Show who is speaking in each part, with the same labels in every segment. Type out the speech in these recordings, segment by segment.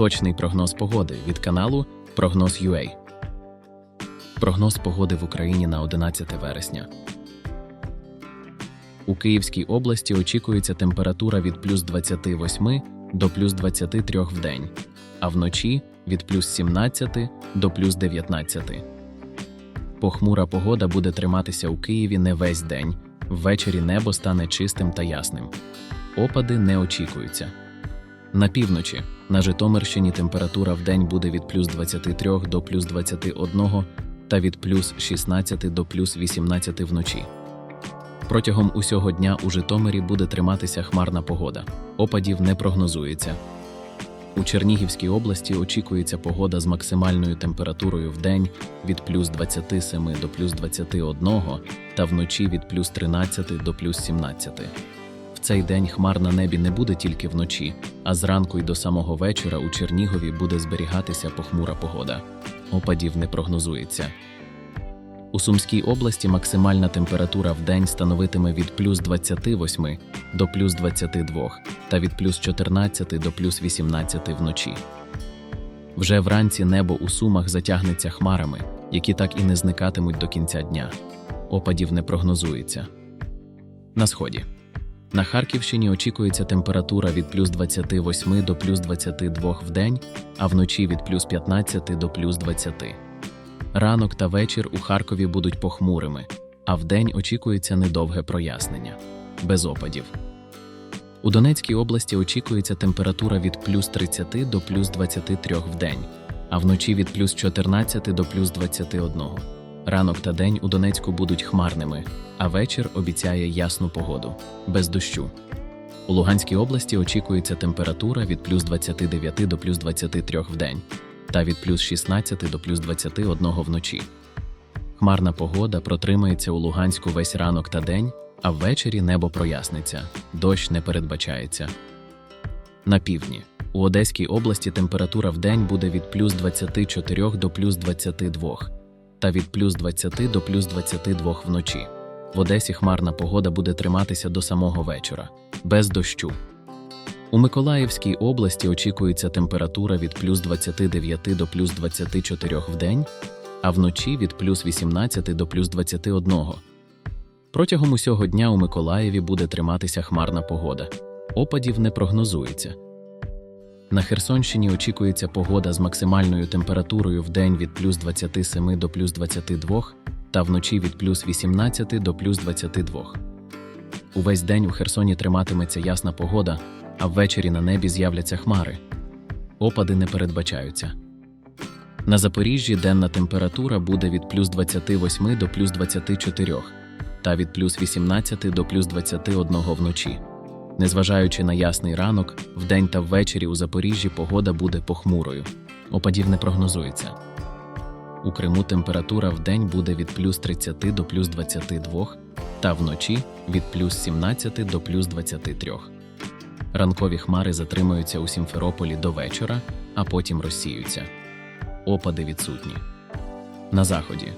Speaker 1: Точний прогноз погоди від каналу Прогноз UA. Прогноз погоди в Україні на 11 вересня. У Київській області очікується температура від плюс 28 до плюс 23 в день, а вночі від плюс 17 до плюс 19. Похмура погода буде триматися у Києві не весь день. Ввечері небо стане чистим та ясним. Опади не очікуються. На півночі на Житомирщині температура в день буде від плюс 23 до плюс 21 та від плюс 16 до плюс 18 вночі. Протягом усього дня у Житомирі буде триматися хмарна погода. Опадів не прогнозується. У Чернігівській області очікується погода з максимальною температурою в день від плюс 27 до плюс 21 та вночі від плюс 13 до плюс 17. Цей день хмар на небі не буде тільки вночі, а зранку й до самого вечора у Чернігові буде зберігатися похмура погода. Опадів не прогнозується. У Сумській області максимальна температура в день становитиме від плюс 28 до плюс 22 та від плюс 14 до плюс 18 вночі. Вже вранці небо у Сумах затягнеться хмарами, які так і не зникатимуть до кінця дня. Опадів не прогнозується. На сході. На Харківщині очікується температура від плюс 28 до плюс 22 в день, а вночі від плюс 15 до плюс 20. Ранок та вечір у Харкові будуть похмурими, а вдень очікується недовге прояснення без опадів. У Донецькій області очікується температура від плюс 30 до плюс 23 в день, а вночі від плюс 14 до плюс 21. Ранок та день у Донецьку будуть хмарними, а вечір обіцяє ясну погоду без дощу. У Луганській області очікується температура від плюс 29 до плюс 23 в день та від плюс 16 до плюс 21 вночі. Хмарна погода протримається у Луганську весь ранок та день, а ввечері небо проясниться, дощ не передбачається. На півдні. У Одеській області температура в день буде від плюс 24 до плюс 22 та від плюс 20 до плюс 22 вночі. В Одесі хмарна погода буде триматися до самого вечора, без дощу. У Миколаївській області очікується температура від плюс 29 до плюс 24 в день, а вночі від плюс 18 до плюс 21. Протягом усього дня у Миколаєві буде триматися хмарна погода. Опадів не прогнозується. На Херсонщині очікується погода з максимальною температурою в день від плюс 27 до плюс 22 та вночі від плюс 18 до плюс 22. Увесь день у Херсоні триматиметься ясна погода, а ввечері на небі з'являться хмари. Опади не передбачаються. На Запоріжжі денна температура буде від плюс 28 до плюс 24 та від плюс 18 до плюс 21 вночі. Незважаючи на ясний ранок, вдень та ввечері у Запоріжжі погода буде похмурою. Опадів не прогнозується. У Криму температура вдень буде від плюс 30 до плюс 22 та вночі від плюс 17 до плюс 23. Ранкові хмари затримуються у Сімферополі до вечора, а потім розсіються. Опади відсутні. На заході.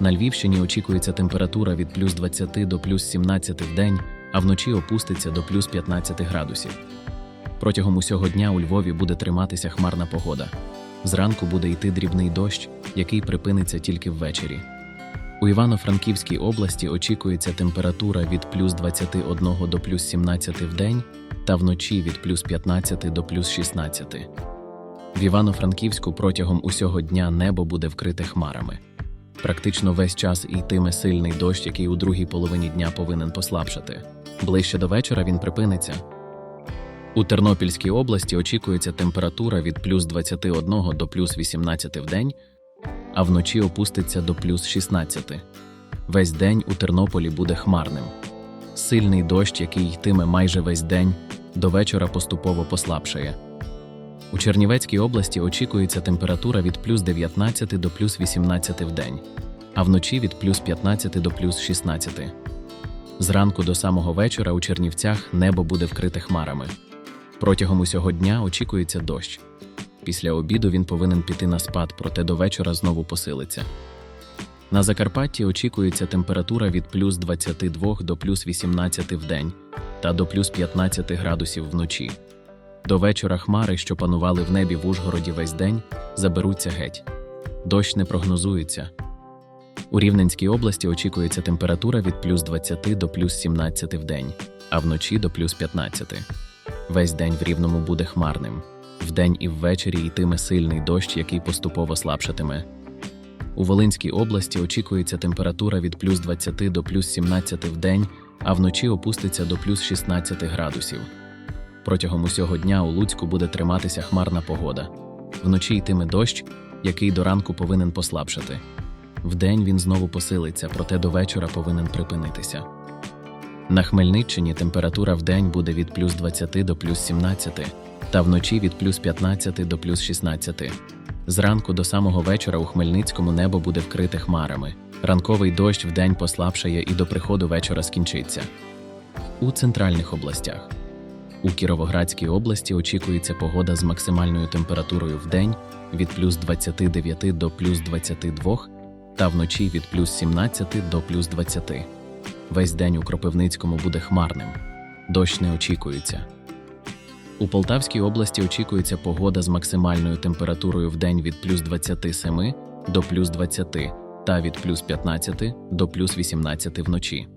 Speaker 1: На Львівщині очікується температура від плюс 20 до плюс 17 в день, а вночі опуститься до плюс 15 градусів. Протягом усього дня у Львові буде триматися хмарна погода. Зранку буде йти дрібний дощ, який припиниться тільки ввечері. У Івано-Франківській області очікується температура від плюс 21 до плюс 17 в день та вночі від плюс 15 до плюс 16. В Івано-Франківську протягом усього дня небо буде вкрите хмарами. Практично весь час йтиме сильний дощ, який у другій половині дня повинен послабшати. Ближче до вечора він припиниться. У Тернопільській області очікується температура від плюс 21 до плюс 18 в день, а вночі опуститься до плюс 16. Весь день у Тернополі буде хмарним. Сильний дощ, який йтиме майже весь день, до вечора поступово послабшає. У Чернівецькій області очікується температура від плюс 19 до плюс 18 в день, а вночі від плюс 15 до плюс 16. Зранку до самого вечора у Чернівцях небо буде вкрите хмарами. Протягом усього дня очікується дощ. Після обіду він повинен піти на спад, проте до вечора знову посилиться. На Закарпатті очікується температура від плюс 22 до плюс 18 в день та до плюс 15 градусів вночі. До вечора хмари, що панували в небі в Ужгороді весь день, заберуться геть. Дощ не прогнозується. У Рівненській області очікується температура від плюс 20 до плюс 17 в день, а вночі до плюс 15. Весь день в Рівному буде хмарним. Вдень і ввечері йтиме сильний дощ, який поступово слабшатиме. У Волинській області очікується температура від плюс 20 до плюс 17 в день, а вночі опуститься до плюс 16 градусів. Протягом усього дня у Луцьку буде триматися хмарна погода. Вночі йтиме дощ, який до ранку повинен послабшати. Вдень він знову посилиться, проте до вечора повинен припинитися. На Хмельниччині температура вдень буде від плюс 20 до плюс 17, та вночі від плюс 15 до плюс 16. Зранку до самого вечора у Хмельницькому небо буде вкрите хмарами. Ранковий дощ вдень послабшає і до приходу вечора скінчиться. У центральних областях. У Кіровоградській області очікується погода з максимальною температурою вдень від плюс 29 до плюс 22 та вночі від плюс 17 до плюс 20. Весь день у Кропивницькому буде хмарним. Дощ не очікується. У Полтавській області очікується погода з максимальною температурою вдень від плюс 27 до плюс 20 та від плюс 15 до плюс 18 вночі.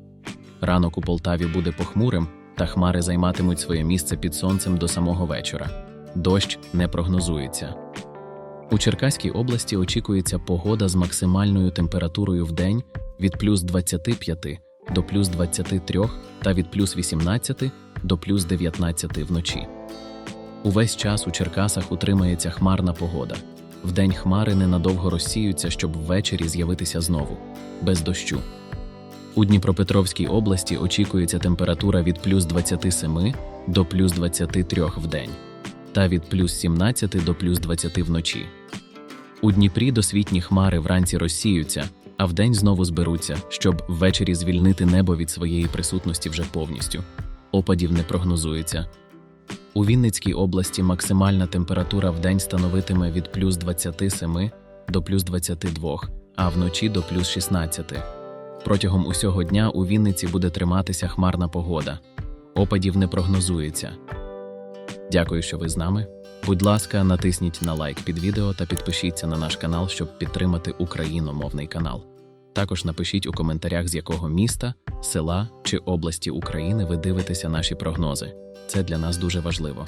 Speaker 1: Ранок у Полтаві буде похмурим, та хмари займатимуть своє місце під сонцем до самого вечора. Дощ не прогнозується. У Черкаській області очікується погода з максимальною температурою в день від плюс 25 до плюс 23 та від плюс 18 до плюс 19 вночі. Увесь час у Черкасах утримається хмарна погода. Вдень хмари ненадовго розсіються, щоб ввечері з'явитися знову, без дощу. У Дніпропетровській області очікується температура від плюс 27 до плюс 23 в день та від плюс 17 до плюс 20 вночі. У Дніпрі досвітні хмари вранці розсіються, а вдень знову зберуться, щоб ввечері звільнити небо від своєї присутності вже повністю. Опадів не прогнозується. У Вінницькій області максимальна температура вдень становитиме від плюс 27 до плюс 22, а вночі до плюс 16. Протягом усього дня у Вінниці буде триматися хмарна погода. Опадів не прогнозується. Дякую, що ви з нами. Будь ласка, натисніть на лайк під відео та підпишіться на наш канал, щоб підтримати україномовний канал. Також напишіть у коментарях, з якого міста, села чи області України ви дивитеся наші прогнози. Це для нас дуже важливо.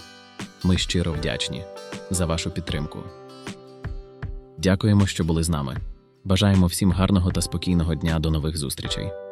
Speaker 1: Ми щиро вдячні за вашу підтримку. Дякуємо, що були з нами. Бажаємо всім гарного та спокійного дня до нових зустрічей.